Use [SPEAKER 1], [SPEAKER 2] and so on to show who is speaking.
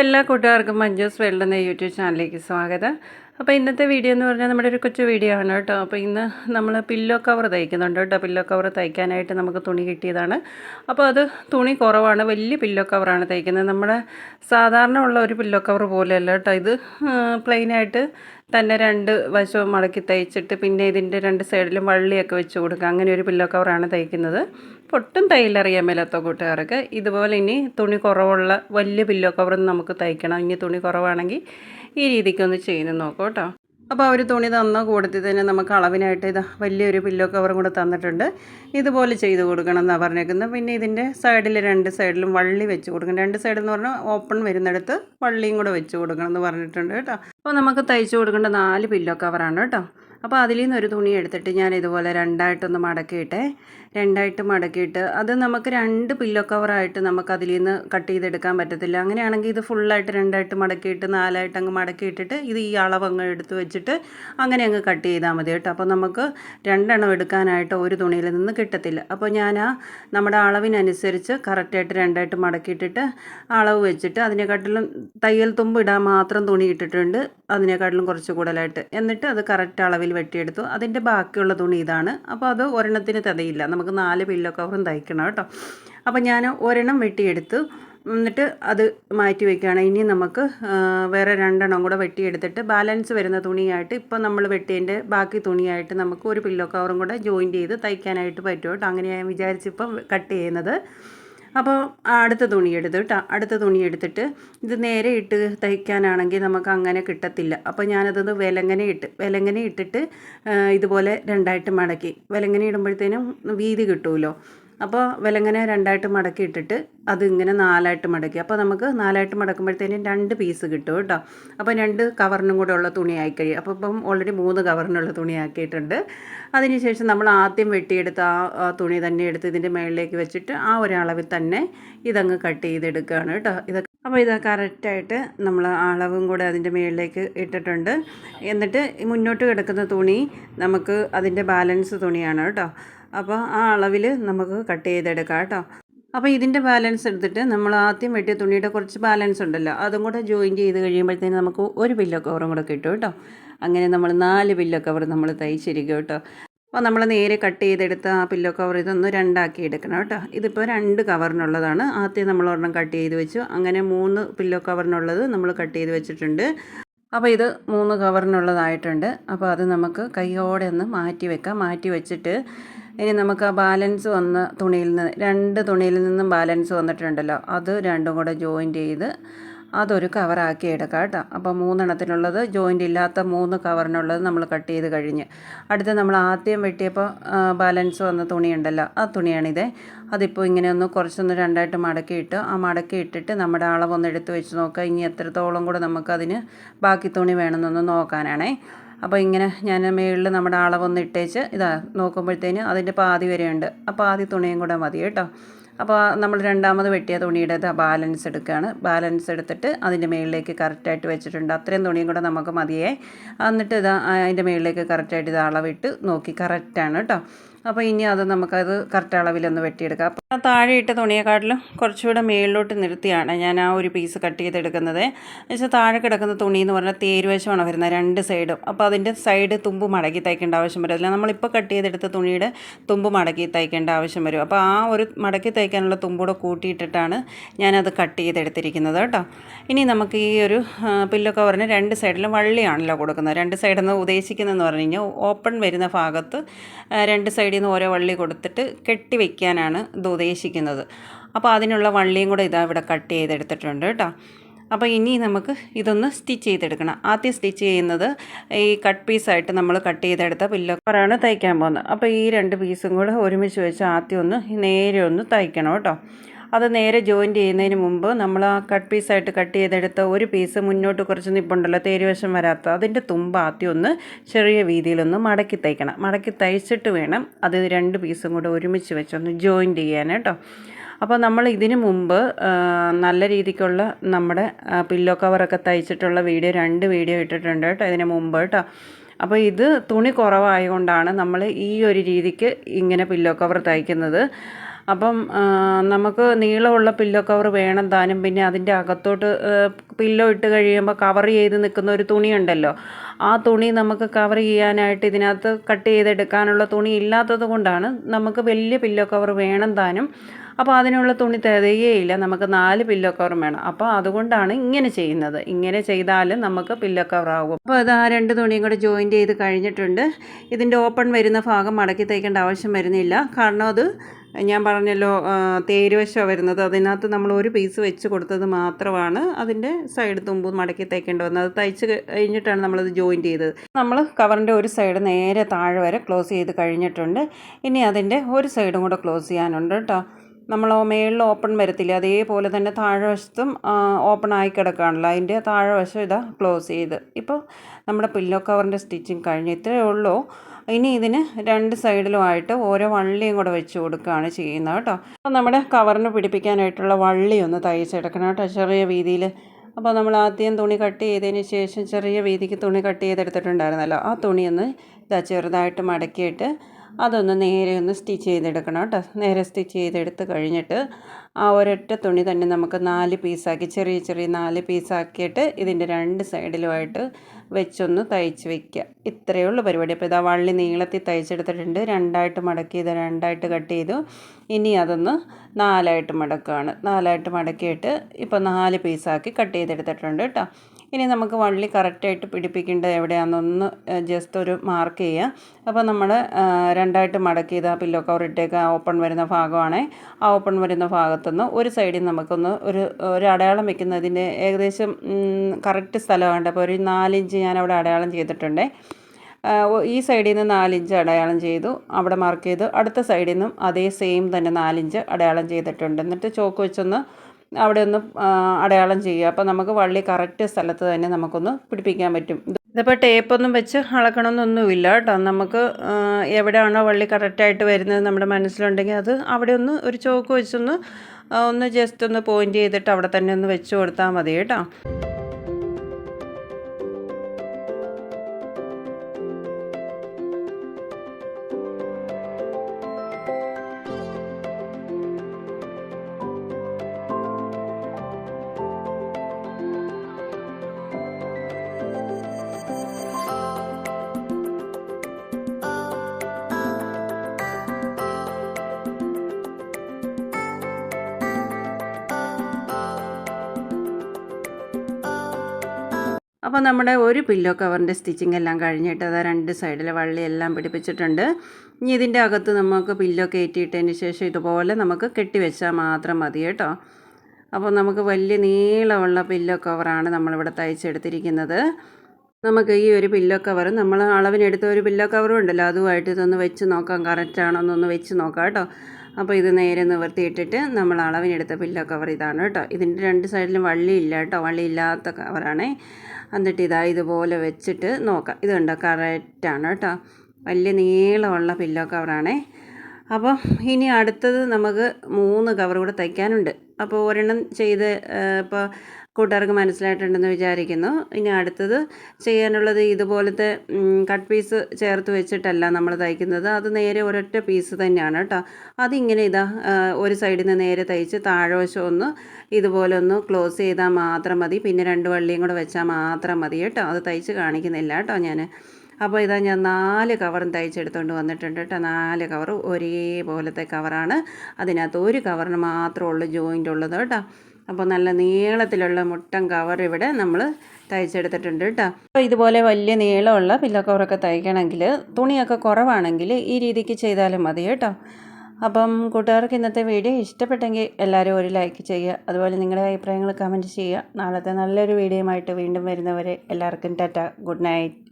[SPEAKER 1] എല്ലാ കൂട്ടുകാർക്കും മഞ്ജൂസ് വേൾഡ് എന്ന യൂട്യൂബ് ചാനലിലേക്ക് സ്വാഗതം. അപ്പോൾ ഇന്നത്തെ വീഡിയോ എന്ന് പറഞ്ഞാൽ നമ്മുടെ ഒരു കൊച്ചു വീഡിയോ ആണ് കേട്ടോ. അപ്പോൾ ഇന്ന് നമ്മൾ പില്ലോ കവർ തയ്ക്കുന്നുണ്ട് കേട്ടോ. പില്ലോ കവർ തയ്ക്കാനായിട്ട് നമുക്ക് തുണി കിട്ടിയതാണ്. അപ്പോൾ അത് തുണി കുറവാണ്. വലിയ പില്ലോ കവറാണ് തയ്ക്കുന്നത്. നമ്മുടെ സാധാരണ ഉള്ള ഒരു പില്ലോ കവർ പോലെയല്ല കേട്ടോ ഇത്. പ്ലെയിനായിട്ട് തന്നെ രണ്ട് വശവും മടക്കി തയ്ച്ചിട്ട് പിന്നെ ഇതിന്റെ രണ്ട് സൈഡിലും വള്ളിയൊക്കെ വെച്ച് കൊടുക്കുക. അങ്ങനെ ഒരു പില്ലോ കവറാണ് തയ്ക്കുന്നത്. പൊട്ടും തയ്യലറിയാൻ മേലാത്ത കൂട്ടുകാർക്ക്. ഇതുപോലെ ഇനി തുണി കുറവുള്ള വലിയ പില്ലോ കവറൊന്നും നമുക്ക് തയ്ക്കണം. ഇനി തുണി കുറവാണെങ്കിൽ ഈ രീതിക്കൊന്ന് ചെയ്ത് നോക്കൂ കേട്ടോ. അപ്പോൾ അവർ തുണി തന്ന കൂടത്തിൽ തന്നെ നമുക്ക് അളവിനായിട്ട് ഇത് വലിയൊരു പില്ലോ കവറും കൂടെ തന്നിട്ടുണ്ട്. ഇതുപോലെ ചെയ്ത് കൊടുക്കണം എന്നാണ് പറഞ്ഞേക്കുന്നത്. പിന്നെ ഇതിന്റെ സൈഡിൽ രണ്ട് സൈഡിലും വള്ളി വെച്ച് കൊടുക്കണം. രണ്ട് സൈഡിൽ എന്ന് പറഞ്ഞാൽ ഓപ്പൺ വരുന്നിടത്ത് വള്ളിയും കൂടെ വെച്ച് കൊടുക്കണം എന്ന് പറഞ്ഞിട്ടുണ്ട് കേട്ടോ. അപ്പോൾ നമുക്ക് തയ്ച്ച് കൊടുക്കേണ്ട നാല് പില്ലോ കവറാണ് കേട്ടോ. അപ്പോൾ അതിൽ നിന്ന് ഒരു തുണി എടുത്തിട്ട് ഞാൻ ഇതുപോലെ രണ്ടായിട്ടൊന്ന് മടക്കിയിട്ടെ. രണ്ടായിട്ട് മടക്കിയിട്ട് അത് നമുക്ക് രണ്ട് പില്ലോ കവറായിട്ട് നമുക്ക് അതിൽ നിന്ന് കട്ട് ചെയ്തെടുക്കാൻ പറ്റത്തില്ല. അങ്ങനെയാണെങ്കിൽ ഇത് ഫുള്ളായിട്ട് രണ്ടായിട്ട് മടക്കിയിട്ട് നാലായിട്ട് അങ്ങ് മടക്കിയിട്ടിട്ട് ഇത് ഈ അളവ് അങ്ങ് എടുത്ത് വെച്ചിട്ട് അങ്ങനെ അങ്ങ് കട്ട് ചെയ്താൽ മതി കേട്ടോ. അപ്പോൾ നമുക്ക് രണ്ടെണ്ണം എടുക്കാനായിട്ട് ഒരു തുണിയിൽ നിന്ന് കിട്ടത്തില്ല. അപ്പോൾ ഞാൻ ആ നമ്മുടെ അളവിനനുസരിച്ച് കറക്റ്റായിട്ട് രണ്ടായിട്ട് മടക്കിയിട്ടിട്ട് അളവ് വെച്ചിട്ട് അതിനെക്കാട്ടിലും തയ്യൽ തുമ്പ് ഇടാൻ മാത്രം തുണി ഇട്ടിട്ടുണ്ട്. അതിനെക്കാട്ടിലും കുറച്ച് കൂടുതലായിട്ട്. എന്നിട്ട് അത് കറക്റ്റ് അളവിൽ വെട്ടിയെടുത്തു. അതിന്റെ ബാക്കിയുള്ള തുണി ഇതാണ്. അപ്പോൾ അത് ഒരെണ്ണത്തിന് തതയില്ല നമുക്ക് നാല് പില്ലോ കവറും തയ്ക്കണം കേട്ടോ. അപ്പോൾ ഞാൻ ഒരെണ്ണം വെട്ടിയെടുത്തു. എന്നിട്ട് അത് മാറ്റി വയ്ക്കുകയാണ്. ഇനി നമുക്ക് വേറെ രണ്ടെണ്ണം കൂടെ വെട്ടിയെടുത്തിട്ട് ബാലൻസ് വരുന്ന തുണിയായിട്ട് ഇപ്പോൾ നമ്മൾ വെട്ടിയതിന്റെ ബാക്കി തുണിയായിട്ട് നമുക്ക് ഒരു പില്ലോ കവറും കൂടെ ജോയിന്റ് ചെയ്ത് തയ്ക്കാനായിട്ട് പറ്റും കേട്ടോ. അങ്ങനെ ഞാൻ വിചാരിച്ചിപ്പം കട്ട് ചെയ്യുന്നത്. അപ്പോൾ അടുത്ത തുണി എടുത്ത് കേട്ടോ അടുത്ത തുണി എടുത്തിട്ട് ഇത് നേരെ ഇട്ട് തയ്ക്കാനാണെങ്കിൽ നമുക്ക് അങ്ങനെ കിട്ടത്തില്ല. അപ്പോൾ ഞാനതൊന്ന് വിലങ്ങനെ ഇട്ട് വിലങ്ങനെ ഇട്ടിട്ട് ഇതുപോലെ രണ്ടായിട്ട് മടക്കി. വിലങ്ങനെ ഇടുമ്പോഴത്തേനും വീതി കിട്ടുമല്ലോ അപ്പോൾ വിലങ്ങനെ രണ്ടായിട്ട് മടക്കി ഇട്ടിട്ട് അത് ഇങ്ങനെ നാലായിട്ട് മടക്കി. അപ്പോൾ നമുക്ക് നാലായിട്ട് മടക്കുമ്പോഴത്തേനും രണ്ട് പീസ് കിട്ടും കേട്ടോ. അപ്പോൾ രണ്ട് കവറിനും കൂടെ ഉള്ള തുണി കഴിയും. അപ്പോൾ ഇപ്പം ഓൾറെഡി മൂന്ന് കവറിനുള്ള തുണിയാക്കിയിട്ടുണ്ട്. അതിനുശേഷം നമ്മൾ ആദ്യം വെട്ടിയെടുത്ത ആ തുണി തന്നെ എടുത്ത് ഇതിന്റെ മുകളിലേക്ക് വെച്ചിട്ട് ആ ഒരളവിൽ തന്നെ ഇതങ്ങ് കട്ട് ചെയ്തെടുക്കുകയാണ് കേട്ടോ. ഇതൊക്കെ അപ്പോൾ ഇത് കറക്റ്റായിട്ട് നമ്മൾ അളവും കൂടെ അതിന്റെ മുകളിലേക്ക് ഇട്ടിട്ടുണ്ട്. എന്നിട്ട് മുന്നോട്ട് കിടക്കുന്ന തുണി നമുക്ക് അതിന്റെ ബാലൻസ് തുണിയാണ് കേട്ടോ. അപ്പോൾ ആ അളവിൽ നമുക്ക് കട്ട് ചെയ്തെടുക്കാം കേട്ടോ. അപ്പോൾ ഇതിന്റെ ബാലൻസ് എടുത്തിട്ട് നമ്മൾ ആദ്യം വെട്ടിയ തുണിയുടെ കുറച്ച് ബാലൻസ് ഉണ്ടല്ലോ അതും കൂടെ ജോയിൻ ചെയ്ത് കഴിയുമ്പോഴത്തേന് നമുക്ക് ഒരു പില്ലോ കവറും കൂടെ കിട്ടും കേട്ടോ. അങ്ങനെ നമ്മൾ നാല് പില്ലോ കവർ നമ്മൾ തയ്ച്ചിരിക്കും കേട്ടോ. അപ്പോൾ നമ്മൾ നേരെ കട്ട് ചെയ്തെടുത്ത ആ പില്ലോ കവർ ഇതൊന്ന് രണ്ടാക്കി എടുക്കണം കേട്ടോ. ഇതിപ്പോൾ രണ്ട് കവറിനുള്ളതാണ് ആദ്യം നമ്മൾ ഒരെണ്ണം കട്ട് ചെയ്ത് വെച്ചു. അങ്ങനെ മൂന്ന് പില്ലോ കവറിനുള്ളത് നമ്മൾ കട്ട് ചെയ്ത് വെച്ചിട്ടുണ്ട്. അപ്പോൾ ഇത് മൂന്ന് കവറിനുള്ളതായിട്ടുണ്ട് അപ്പോൾ അത് നമുക്ക് കൈയോടെ ഒന്ന് മാറ്റി വെക്കാം. മാറ്റി വെച്ചിട്ട് ഇനി നമുക്ക് ആ ബാലൻസ് വന്ന തുണിയിൽ നിന്ന് രണ്ട് തുണിയിൽ നിന്നും ബാലൻസ് വന്നിട്ടുണ്ടല്ലോ. അത് രണ്ടും കൂടെ ജോയിന്റ് ചെയ്ത് അതൊരു കവറാക്കി എടുക്കാം കേട്ടോ. അപ്പോൾ മൂന്നെണ്ണത്തിനുള്ളത് ജോയിന്റ് ഇല്ലാത്ത മൂന്ന് കവറിനുള്ളത് നമ്മൾ കട്ട് ചെയ്ത് കഴിഞ്ഞ്. അടുത്ത് നമ്മൾ ആദ്യം വെട്ടിയപ്പോൾ ബാലൻസ് വന്ന തുണിയുണ്ടല്ലോ ആ തുണിയാണിത്. അതിപ്പോൾ ഇങ്ങനെ ഒന്ന് കുറച്ചൊന്ന് രണ്ടായിട്ട് മടക്കിയിട്ട് ആ മടക്കി ഇട്ടിട്ട് നമ്മുടെ അളവൊന്ന് എടുത്ത് വെച്ച് നോക്കുക ഇനി എത്രത്തോളം കൂടെ നമുക്കതിന് ബാക്കി തുണി വേണമെന്നൊന്ന് നോക്കാനാണേ. അപ്പോൾ ഇങ്ങനെ ഞാൻ മേളിൽ നമ്മുടെ അളവൊന്ന് ഇട്ടേച്ച് ഇതാ നോക്കുമ്പോഴത്തേന് അതിന്റെ പാതി വരെയുണ്ട്. ആ പാതി തുണിയും കൂടെ മതി കേട്ടോ. അപ്പോൾ നമ്മൾ രണ്ടാമത് വെട്ടിയ തുണിയുടെ ബാലൻസ് എടുക്കുകയാണ്. ബാലൻസ് എടുത്തിട്ട് അതിന്റെ മേളിലേക്ക് കറക്റ്റായിട്ട് വെച്ചിട്ടുണ്ട്. അത്രയും തുണിയും കൂടെ നമുക്ക് മതിയേ. എന്നിട്ട് ഇത് അതിന്റെ മേളിലേക്ക് കറക്റ്റായിട്ട് ഇത് അളവിട്ട് നോക്കി കറക്റ്റാണ് കേട്ടോ. അപ്പോൾ ഇനി അത് നമുക്കത് കറക്റ്റ് അളവിലൊന്ന് വെട്ടിയെടുക്കാം. താഴെ ഇട്ട തുണിയെക്കാട്ടിലും കുറച്ചുകൂടെ മേളിലോട്ട് നിർത്തിയാണ് ഞാൻ ആ ഒരു പീസ് കട്ട് ചെയ്തെടുക്കുന്നത്. എന്നുവെച്ചാൽ താഴെ കിടക്കുന്ന തുണി എന്ന് പറഞ്ഞാൽ തേരുവശമാണ് വരുന്നത് രണ്ട് സൈഡും അപ്പോൾ അതിന്റെ സൈഡ് തുമ്പ് മടക്കി തയ്ക്കേണ്ട ആവശ്യം വരില്ല. നമ്മളിപ്പോൾ കട്ട് ചെയ്തെടുത്ത തുണിയുടെ തുമ്പ് മടക്കി തയ്ക്കേണ്ട ആവശ്യം വരും. അപ്പോൾ ആ ഒരു മടക്കി തയ്ക്കാനുള്ള തുമ്പൂടെ കൂട്ടിയിട്ടിട്ടാണ് ഞാനത് കട്ട് ചെയ്തെടുത്തിരിക്കുന്നത് കേട്ടോ. ഇനി നമുക്ക് ഈ ഒരു പില്ലോ കവറിന് രണ്ട് സൈഡിലും വള്ളിയാണല്ലോ കൊടുക്കുന്നത്. രണ്ട് സൈഡിൽ നിന്ന് ഉദ്ദേശിക്കുന്നതെന്ന് പറഞ്ഞു കഴിഞ്ഞാൽ ഓപ്പൺ വരുന്ന ഭാഗത്ത് രണ്ട് സൈഡിൽ നിന്ന് ഓരോ വള്ളി കൊടുത്തിട്ട് കെട്ടി വയ്ക്കാനാണ് ഇത് ഉദ്ദേശിക്കുന്നത്. അപ്പോൾ അതിനുള്ള വള്ളിയും കൂടെ ഇതാ ഇവിടെ കട്ട് ചെയ്തെടുത്തിട്ടുണ്ട് കേട്ടോ. അപ്പോൾ ഇനി നമുക്ക് ഇതൊന്ന് സ്റ്റിച്ച് ചെയ്തെടുക്കണം. ആദ്യം സ്റ്റിച്ച് ചെയ്യുന്നത് ഈ കട്ട് പീസായിട്ട് നമ്മൾ കട്ട് ചെയ്തെടുത്ത പില്ലക്കറാണ് തയ്ക്കാൻ പോകുന്നത്. അപ്പോൾ ഈ രണ്ട് പീസും കൂടെ ഒരുമിച്ച് വെച്ച് ആദ്യം ഒന്ന് നേരെ ഒന്ന് തയ്ക്കണം കേട്ടോ. അത് നേരെ ജോയിന്റ് ചെയ്യുന്നതിന് മുമ്പ് നമ്മൾ ആ കട്ട് പീസായിട്ട് കട്ട് ചെയ്തെടുത്ത ഒരു പീസ് മുന്നോട്ട് കുറച്ച് നിപ്പുണ്ടല്ലോ തേരുവശം വരാത്ത. അതിന്റെ തുമ്പ് ആദ്യം ഒന്ന് ചെറിയ രീതിയിലൊന്ന് മടക്കി തയ്ക്കണം. മടക്കി തയ്ച്ചിട്ട് വേണം അത് രണ്ട് പീസും കൂടെ ഒരുമിച്ച് വെച്ചൊന്ന് ജോയിന്റ് ചെയ്യാൻ കേട്ടോ. അപ്പോൾ നമ്മൾ ഇതിന് മുമ്പ് നല്ല രീതിക്കുള്ള നമ്മുടെ പില്ലോ കവറൊക്കെ തയ്ച്ചിട്ടുള്ള വീഡിയോ രണ്ട് വീഡിയോ ഇട്ടിട്ടുണ്ട് കേട്ടോ ഇതിന് മുമ്പ് കേട്ടോ. അപ്പോൾ ഇത് തുണി കുറവായതുകൊണ്ടാണ് നമ്മൾ ഈ ഒരു രീതിക്ക് ഇങ്ങനെ പില്ലോ കവർ തയ്ക്കുന്നത്. അപ്പം നമുക്ക് നീളമുള്ള പില്ലോ കവർ വേണം താനും. പിന്നെ അതിന്റെ അകത്തോട്ട് പില്ലോ ഇട്ട് കഴിയുമ്പോൾ കവർ ചെയ്ത് നിൽക്കുന്ന ഒരു തുണിയുണ്ടല്ലോ ആ തുണി നമുക്ക് കവർ ചെയ്യാനായിട്ട് ഇതിനകത്ത് കട്ട് ചെയ്തെടുക്കാനുള്ള തുണി ഇല്ലാത്തത് കൊണ്ടാണ് നമുക്ക് വലിയ പില്ലോ കവർ വേണം താനും. അപ്പോൾ അതിനുള്ള തുണി തികയേയില്ല നമുക്ക് നാല് പില്ലോ കവർ വേണം. അപ്പോൾ അതുകൊണ്ടാണ് ഇങ്ങനെ ചെയ്യുന്നത്. ഇങ്ങനെ ചെയ്താൽ നമുക്ക് പില്ലോ കവർ ആകും. അപ്പോൾ ഇത് ആ രണ്ട് തുണിയും കൂടെ ജോയിന്റ് ചെയ്ത് കഴിഞ്ഞിട്ടുണ്ട്. ഇതിന്റെ ഓപ്പൺ വരുന്ന ഭാഗം മടക്കി തയ്ക്കേണ്ട ആവശ്യം വരുന്നില്ല. കാരണം അത് ഞാൻ പറഞ്ഞല്ലോ ആ, തേരുവശമാണ് വരുന്നത്. അതിനകത്ത് നമ്മൾ ഒരു പീസ് വെച്ച് കൊടുത്തത് മാത്രമാണ് അതിന്റെ സൈഡ് തുമ്പ് മടക്കി തയ്ക്കേണ്ടി വന്നത്. അത് തയ്ച്ച് കഴിഞ്ഞിട്ടാണ് നമ്മളത് ജോയിന്റ് ചെയ്തത്. നമ്മൾ കവറിന്റെ ഒരു സൈഡ് നേരെ താഴെ വരെ ക്ലോസ് ചെയ്ത് കഴിഞ്ഞിട്ടുണ്ട്. ഇനി അതിന്റെ ഒരു സൈഡും കൂടെ ക്ലോസ് ചെയ്യാനുണ്ട് കേട്ടോ. നമ്മൾ മേളിൽ ഓപ്പൺ വരത്തില്ല. അതേപോലെ തന്നെ താഴെ വശത്തും ഓപ്പൺ ആയി കിടക്കുകയാണല്ലോ അതിന്റെ താഴെ വശം ഇതാ ക്ലോസ് ചെയ്ത്. ഇപ്പോൾ നമ്മുടെ പില്ലോ കവറിന്റെ സ്റ്റിച്ചിങ് കഴിഞ്ഞ് ഇത്രയേ ഉള്ളൂ. ഇനി ഇതിന് രണ്ട് സൈഡിലുമായിട്ട് ഓരോ വള്ളിയും കൂടെ വെച്ച് കൊടുക്കുകയാണ് ചെയ്യുന്നത് കേട്ടോ. അപ്പോൾ നമ്മുടെ കവറിന് പിടിപ്പിക്കാനായിട്ടുള്ള വള്ളി ഒന്ന് തയ്ച്ചെടുക്കണം കേട്ടോ ചെറിയ രീതിയിൽ അപ്പോൾ നമ്മൾ ആദ്യം തുണി കട്ട് ചെയ്തതിന് ശേഷം ചെറിയ വീതിക്ക് തുണി കട്ട് ചെയ്തെടുത്തിട്ടുണ്ടായിരുന്നല്ലോ. ആ തുണിയൊന്ന് ഇതാ ചെറുതായിട്ട് മടക്കിയിട്ട് അതൊന്ന് നേരെ ഒന്ന് സ്റ്റിച്ച് ചെയ്തെടുക്കണം കേട്ടോ. നേരെ സ്റ്റിച്ച് ചെയ്തെടുത്ത് കഴിഞ്ഞിട്ട് ആ ഒരൊറ്റ തുണി തന്നെ നമുക്ക് നാല് പീസാക്കി ചെറിയ ചെറിയ നാല് പീസാക്കിയിട്ട് ഇതിന്റെ രണ്ട് സൈഡിലുമായിട്ട് വെച്ചൊന്ന് തയ്ച്ച് വയ്ക്കുക ഇത്രയേ ഉള്ളൂ പരിപാടി. അപ്പോൾ ഇതാ വള്ളി നീളത്തിൽ തയ്ച്ചെടുത്തിട്ടുണ്ട്. രണ്ടായിട്ട് മടക്കി ഇത് രണ്ടായിട്ട് കട്ട് ചെയ്തു. ഇനി അതൊന്ന് നാലായിട്ട് മടക്കുകയാണ്. നാലായിട്ട് മടക്കിയിട്ട് ഇപ്പോൾ നാല് പീസാക്കി കട്ട് ചെയ്തെടുത്തിട്ടുണ്ട് കേട്ടോ. ഇനി നമുക്ക് വള്ളി കറക്റ്റായിട്ട് പിടിപ്പിക്കേണ്ടത് എവിടെയാണെന്നൊന്ന് ജസ്റ്റ് ഒരു മാർക്ക് ചെയ്യുക അപ്പോൾ നമ്മൾ രണ്ടായിട്ട് മടക്കി ആ പില്ലോ കവർ ഇട്ടേക്ക് ഓപ്പൺ വരുന്ന ഭാഗമാണേ. ആ ഓപ്പൺ വരുന്ന ഭാഗത്തുനിന്ന് ഒരു സൈഡിൽ നമുക്കൊന്ന് ഒരു ഒരു അടയാളം വെക്കുന്നതിന്റെ ഏകദേശം കറക്റ്റ് സ്ഥലമാണ് അപ്പോൾ ഒരു നാലിഞ്ച് ഞാൻ അവിടെ അടയാളം ചെയ്തിട്ടുണ്ടേ. ഈ സൈഡിൽ നിന്ന് നാലിഞ്ച് അടയാളം ചെയ്തു അവിടെ മാർക്ക് ചെയ്തു. അടുത്ത സൈഡിൽ നിന്നും അതേ സെയിം തന്നെ നാലിഞ്ച് അടയാളം ചെയ്തിട്ടുണ്ട്. എന്നിട്ട് ചോക്ക് വെച്ചൊന്ന് അവിടെ ഒന്ന് അടയാളം ചെയ്യുക. അപ്പോൾ നമുക്ക് വള്ളി കറക്റ്റ് സ്ഥലത്ത് തന്നെ നമുക്കൊന്ന് പിടിപ്പിക്കാൻ പറ്റും. ഇതിപ്പോൾ ടേപ്പൊന്നും വെച്ച് അളക്കണമെന്നൊന്നുമില്ല കേട്ടോ. നമുക്ക് എവിടെയാണോ വള്ളി കറക്റ്റായിട്ട് വരുന്നത് നമ്മുടെ മനസ്സിലുണ്ടെങ്കിൽ അത് അവിടെ ഒന്ന് ഒരു ചോക്ക് വെച്ചൊന്ന് ഒന്ന് ജസ്റ്റ് ഒന്ന് പോയിന്റ് ചെയ്തിട്ട് അവിടെ തന്നെ ഒന്ന് വെച്ച് കൊടുത്താൽ മതി കേട്ടോ. അപ്പോൾ നമ്മുടെ ഒരു പില്ലോ കവറിന്റെ സ്റ്റിച്ചിങ് എല്ലാം കഴിഞ്ഞിട്ട് അത് രണ്ട് സൈഡിലെ വള്ളിയെല്ലാം പിടിപ്പിച്ചിട്ടുണ്ട്. ഇനി ഇതിന്റെ അകത്ത് നമുക്ക് പില്ലോ കയറ്റിയിട്ടതിന് ശേഷം ഇതുപോലെ നമുക്ക് കെട്ടിവെച്ചാൽ മാത്രം മതി കേട്ടോ. അപ്പോൾ നമുക്ക് വലിയ നീളമുള്ള പില്ലോ കവറാണ് നമ്മളിവിടെ തയ്ച്ചെടുത്തിരിക്കുന്നത്. നമുക്ക് ഈ ഒരു പില്ലോ കവർ നമ്മൾ അളവിനെടുത്ത ഒരു പില്ലോ കവറും ഉണ്ടല്ലോ. അതുമായിട്ട് ഇതൊന്ന് വെച്ച് നോക്കാം. കറക്റ്റ് ആണോ എന്നൊന്ന് വെച്ച് നോക്കാം കേട്ടോ. അപ്പോൾ ഇത് നേരെ നിവർത്തിയിട്ടിട്ട് നമ്മൾ അളവിനെടുത്ത പില്ലോ കവർ ഇതാണ് കേട്ടോ. ഇതിന്റെ രണ്ട് സൈഡിലും വള്ളിയില്ല കേട്ടോ. വള്ളിയില്ലാത്ത കവറാണേ എന്നിട്ട് ഇതാ ഇതുപോലെ വെച്ചിട്ട് നോക്കാം. ഇത് കറക്റ്റാണ് കേട്ടോ. വലിയ നീളമുള്ള പില്ലോ കവറാണേ അപ്പോൾ ഇനി അടുത്തത് നമുക്ക് മൂന്ന് കവർ കൂടെ തയ്ക്കാനുണ്ട്. അപ്പോൾ ഒരെണ്ണം ചെയ്ത് ഇപ്പോൾ കൂട്ടുകാർക്ക് മനസ്സിലായിട്ടുണ്ടെന്ന് വിചാരിക്കുന്നു. ഇനി അടുത്തത് ചെയ്യാനുള്ളത് ഇതുപോലത്തെ കട്ട് പീസ് ചേർത്ത് വെച്ചിട്ടല്ല നമ്മൾ തയ്ക്കുന്നത്. അത് നേരെ ഒരൊറ്റ പീസ് തന്നെയാണ് കേട്ടോ. അതിങ്ങനെ ഇതാ ഒരു സൈഡിൽ നിന്ന് നേരെ തയ്ച്ച് താഴോശം ഒന്ന് ഇതുപോലെ ഒന്ന് ക്ലോസ് ചെയ്താൽ മാത്രം മതി. പിന്നെ രണ്ട് വള്ളിയും കൂടെ വെച്ചാൽ മാത്രം മതി കേട്ടോ. അത് തയ്ച്ച് കാണിക്കുന്നില്ല കേട്ടോ ഞാൻ അപ്പോൾ ഇതാ ഞാൻ നാല് കവറും തയ്ച്ചെടുത്തുകൊണ്ട് വന്നിട്ടുണ്ട് കേട്ടോ. നാല് കവർ ഒരേപോലത്തെ കവറാണ് അതിനകത്ത് ഒരു കവറിന് മാത്രമേ ഉള്ളൂ ജോയിന്റ് ഉള്ളത് കേട്ടോ. അപ്പോൾ നല്ല നീളത്തിലുള്ള മുട്ടൻ കവർ ഇവിടെ നമ്മൾ തയ്ച്ചെടുത്തിട്ടുണ്ട് കേട്ടോ. അപ്പോൾ ഇതുപോലെ വലിയ നീളമുള്ള പില്ലോ കവറൊക്കെ തയ്ക്കണമെങ്കിൽ തുണിയൊക്കെ കുറവാണെങ്കിൽ ഈ രീതിക്ക് ചെയ്താലും മതി കേട്ടോ. അപ്പം കൂട്ടുകാർക്ക് ഇന്നത്തെ വീഡിയോ ഇഷ്ടപ്പെട്ടെങ്കിൽ എല്ലാവരും ഒരു ലൈക്ക് ചെയ്യുക. അതുപോലെ നിങ്ങളുടെ അഭിപ്രായങ്ങൾ കമന്റ് ചെയ്യുക. നാളത്തെ നല്ലൊരു വീഡിയോയുമായിട്ട് വീണ്ടും വരുന്നവരെ എല്ലാവർക്കും ടാറ്റ. Good night.